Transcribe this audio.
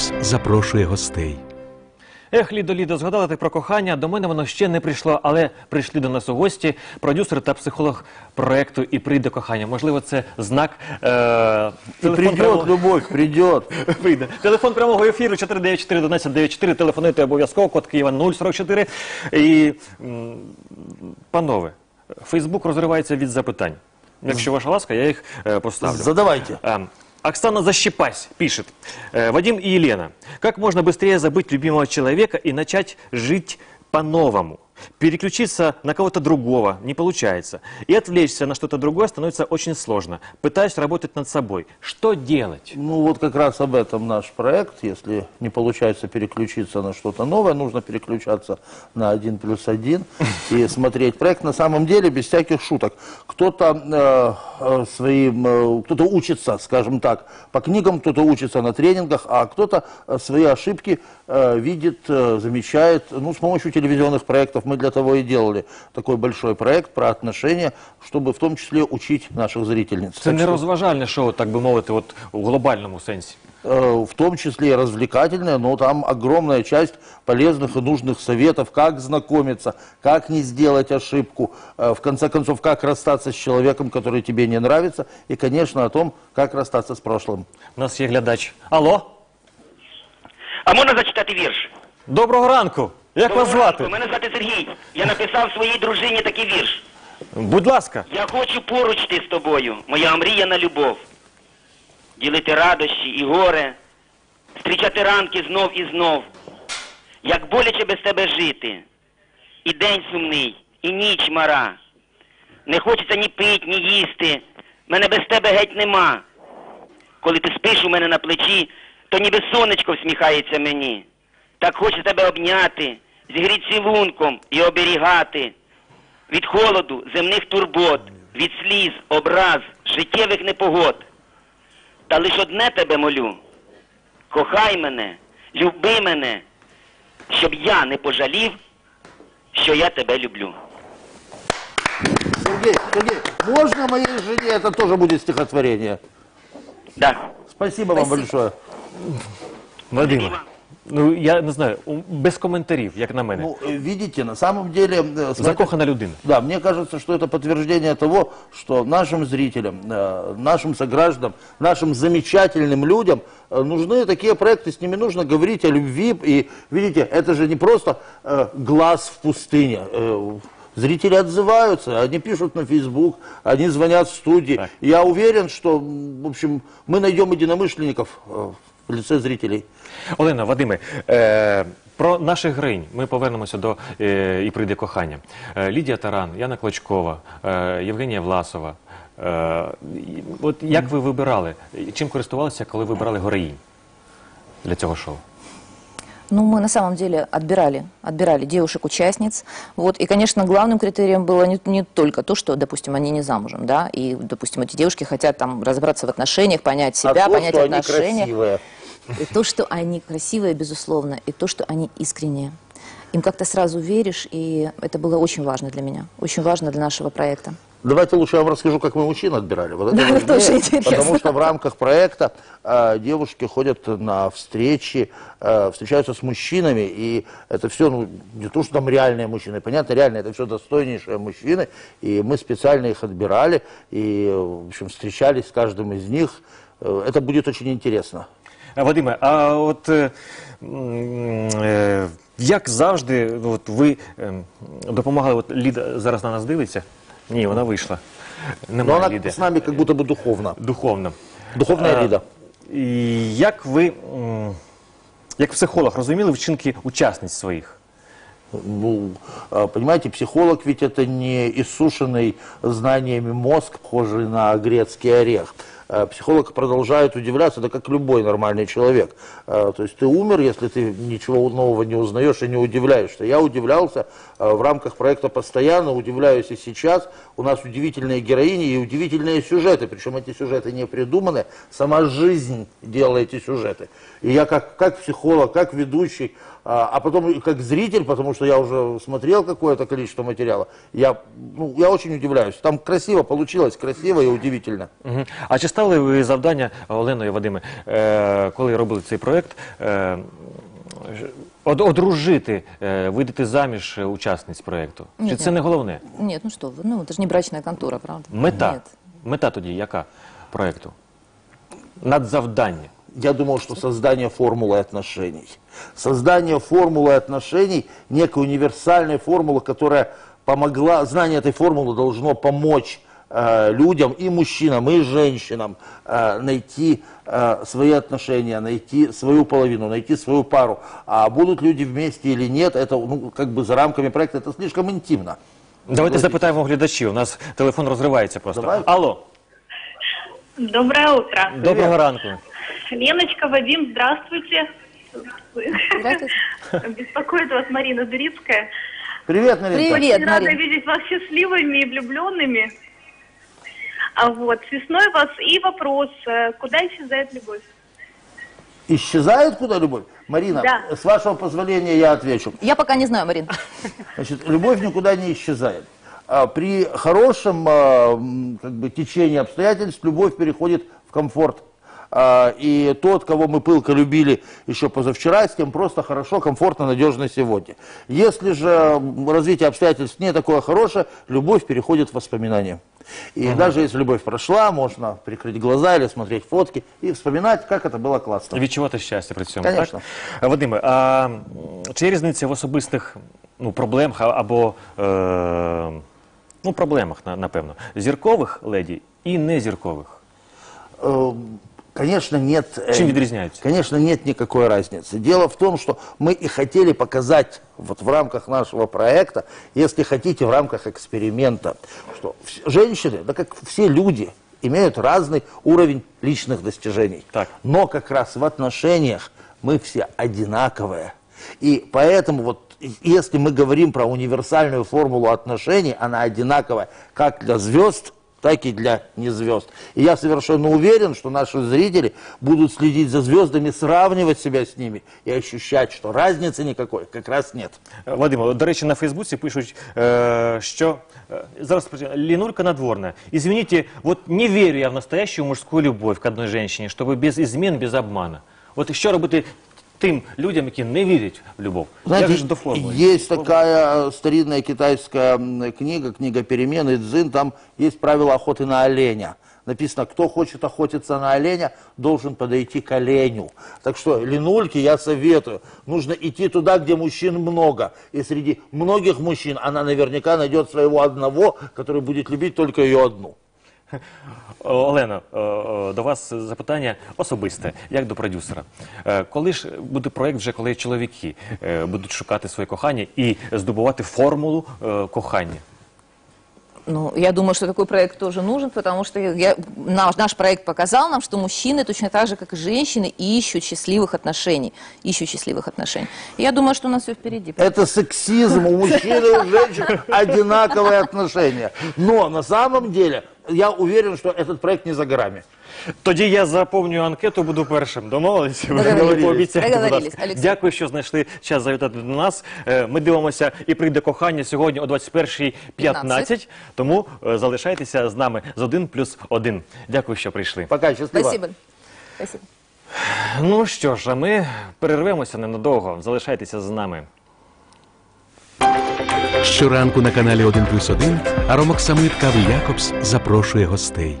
Фокс запрошує гостей. Ех, Лідо, Лідо, згадала ти про кохання. До мене воно ще не прийшло, але прийшли до нас у гості продюсер та психолог проекту І прийде кохання. Можливо, це знак. Е- И придет прямого- любовь, придет. Прийде. Телефон прямого ефіру 494 1194. Телефонуйте обов'язково, код Києва 044. І, м, панове, Фейсбук розривається від запитань. Якщо ваша ласка, я їх е, поставлю. Задавайте. А, Оксана Защипась пишет. Э, Вадим и Елена. Как можно быстрее забыть любимого человека и начать жить по-новому? Переключиться на кого-то другого не получается. И отвлечься на что-то другое становится очень сложно. Пытаюсь работать над собой. Что делать? Ну вот как раз об этом наш проект. Если не получается переключиться на что-то новое, нужно переключаться на один плюс один и смотреть проект. На самом деле, без всяких шуток. Кто-то э, э, своим, э, кто-то учится, скажем так, по книгам, кто-то учится на тренингах, а кто-то э, свои ошибки э, видит, э, замечает. Ну, с помощью телевизионных проектов мы для того и делали такой большой проект про отношения, чтобы в том числе учить наших зрительниц. Це Так не что- розважальне шоу, так би мовити, от у глобальному сенсі. Э, в том числе и развлекательная, но там огромная часть полезных и нужных советов, как знакомиться, как не сделать ошибку, э, в конце концов, как расстаться с человеком, который тебе не нравится, и, конечно, о том, как расстаться с прошлым. У нас є глядач. Алло? А можна зачитати вірш? Доброго ранку! Як вас Доброго ранку. звати? Мене звати Сергій. Я написав своїй дружині такий вірш. Будь ласка. Я хочу поруч ти з тобою, моя омріяна любов. Ділити радощі і горе, зустрічати ранки знов і знов. Як боляче без тебе жити. І день сумний, і ніч мара. Не хочеться ні пить, ні їсти. Мене без тебе геть нема. Коли ти спиш у мене на плечі, то ніби сонечко всміхається мені. Так хочеться тебе обняти, зігріти цілунком і оберігати від холоду, земних турбот, від сліз, образ, життєвих непогод. Та лиш одне тебе молю. Кохай мене, люби мене, щоб я не пожалів, що я тебе люблю. Сергей, Сергей, можно моей жене, это тоже будет стихотворение? Да. Спасибо, вам большое. Вадиме. Ну, я не знаю, у- без коментарів, як на мене. Ну, э, видите, на самом деле... э, смотрите- Закохана людина. Да, мне кажется, что это подтверждение того, что нашим зрителям, э, нашим согражданам, нашим замечательным людям э, нужны такие проекты, с ними нужно говорить о любви. И видите, это же не просто э, глаз в пустыне. Э, Зрители отзываются, они пишут на Facebook, они звонят в студии. Я уверен, что, м, в общем, мы найдем единомышленников э, в лице зрителей. Олена, Вадиме, е, про наших героїнь ми повернемося до е, і прийде кохання. Е, Лідія Таран, Яна Клочкова, е, Євгенія Власова. Е, і- от як ви вибирали? Чим користувалися, коли вибирали героїнь для цього шоу? Ну, мы на самом деле отбирали, отбирали девушек-участниц. Вот, и, конечно, главным критерием было не, не только то, что, допустим, они не замужем, да, и, допустим, эти девушки хотят там разобраться в отношениях, понять себя, а то, понять что они отношения. красивые. И то, что они красивые, безусловно, и то, что они искренние. Им как-то сразу веришь, и это было очень важно для меня, очень важно для нашего проекта. Давайте лучше я вам расскажу, как мы мужчин отбирали. Вот это Да, важнее, тоже интересно. Потому что в рамках проекта э, девушки ходят на встречи, э, встречаются с мужчинами, и это все, ну, не то, что там реальные мужчины, понятно, реальные, это все достойнейшие мужчины, и мы специально их отбирали, и, в общем, встречались с каждым из них. Э, Это будет очень интересно. А, Вадиме, а от е, м, е, як завжди, ну, от ви е, допомагали, от Ліда зараз на нас дивиться? Ні, вона вийшла. Но Немає она Ліди. с нами как будто бы духовно. Духовно. Духовная Е, Лида. І як ви, м, як психолог, розуміли вчинки учасниць своїх? Ну, а, понимаете, психолог ведь это не иссушенный знаниями мозг, похожий на грецкий орех. А, Психолог продолжает удивляться, да как любой нормальный человек. А, То есть ты умер, если ты ничего нового не узнаешь и не удивляешься. Я удивлялся а, в рамках проекта постоянно, удивляюсь и сейчас. У нас удивительные героини и удивительные сюжеты, причем эти сюжеты не придуманы, сама жизнь делает эти сюжеты. И я как, как психолог, как ведущий, а, потом как зритель, потому что я уже смотрел какое-то количество материала, я, ну, я очень удивляюсь. Там красиво получилось, красиво и удивительно. А чи ставили ви завдання Олено і Вадиме, е, коли робили цей проект, е, ж- од- одружити, е, видати заміж е, учасниць проекту? Чи Ні, це ні. не головне? Нет, ну что вы, ну это же не брачная контора, правда? Мета. Нет. Мета тоді яка проекту? Надзавдання. Я думал, что создание формулы отношений. Создание формулы отношений, некой универсальной формулы, которая помогла, знание этой формулы должно помочь э, людям, и мужчинам, и женщинам э, найти э, свои отношения, найти свою половину, найти свою пару. А будут люди вместе или нет, это ну, как бы за рамками проекта, это слишком интимно. Давайте запитаємо глядачів. У нас телефон розривається просто. Давай. Алло, Доброе утро. доброго ранку. Леночка, Вадим, здравствуйте. Здравствуйте. Беспокоит вас Марина Дурицкая. Привет, Маринка. Привет, Очень рада Марин. видеть вас счастливыми и влюбленными. А вот, с весной вас и вопрос, э, куда исчезает любовь? Исчезает куда любовь? Марина, Да. с вашего позволения я отвечу. Я пока не знаю, Марин. Значит, любовь никуда не исчезает. А При хорошем а, как бы, течении обстоятельств любовь переходит в комфорт. А, И тот, кого мы пылко любили еще позавчера, с тем просто хорошо, комфортно, надежно сегодня. Если же м, развитие обстоятельств не такое хорошее, любовь переходит в воспоминания. И даже если любовь прошла, можно прикрыть глаза или смотреть фотки и вспоминать, как это было классно. І відчувати щастя при цьому. Конечно. Так? Вадиме, а м, чи є різниця в особистих ну, проблемах а- або е, ну, проблемах, на- напевно, зіркових леді і незіркових? Э, Конечно, нет... э, Чем відрізняються? Конечно, нет никакой разницы. Дело в том, что мы и хотели показать вот в рамках нашего проекта, если хотите, в рамках эксперимента, что женщины, да как все люди, имеют разный уровень личных достижений. Так. Но как раз в отношениях мы все одинаковые. И поэтому вот если мы говорим про универсальную формулу отношений, она одинаковая как для звезд, так и для незвезд. И я совершенно уверен, что наши зрители будут следить за звездами, сравнивать себя с ними и ощущать, что разницы никакой как раз нет. Е, Вадиме, до речі, на Фейсбуці пишуть, е, що е, зараз. Линулька надворная. Извините, вот не верю я в настоящую мужскую любовь к одной женщине, чтобы без измен, без обмана. От що робити тим людям, які не вірять в любов? Знаете, Як же до формули? есть такая старинная китайская м, книга, книга перемены, дзин, там есть правило охоты на оленя. Написано, кто хочет охотиться на оленя, должен подойти к оленю. Так что, линульки я советую. Нужно идти туда, где мужчин много. И среди многих мужчин она наверняка найдет своего одного, который будет любить только ее одну. О, Олено, е, е, до вас запитання особисте, як до продюсера. Е, Коли ж буде проєкт, вже коли чоловіки е, будуть шукати своє кохання і здобувати формулу е, кохання? Ну, я думаю, что такой проект тоже нужен, потому что я, наш, наш проект показал нам, что мужчины точно так же, как и женщины, ищут счастливых отношений. Ищут счастливых отношений. Я думаю, что у нас все впереди. Это сексизм. У мужчин и у женщин одинаковые отношения. Но на самом деле я уверен, что этот проект не за горами. Тоді я заповнюю анкету, буду першим. Домовились? Договорились. мені пообіцяйте, будь Договорились, ласка. Олексій. Дякую, що знайшли час завітати до нас. Е, Ми дивимося і прийде кохання сьогодні о 21.15, тому е, залишайтеся з нами з 1 плюс 1. Дякую, що прийшли. Пока, счастливо. Спасибо. Спасибо. Ну що ж, а ми перервемося ненадовго. Залишайтеся з нами. Щоранку на каналі 1 плюс 1 Аромок Самит Кави Якобс запрошує гостей.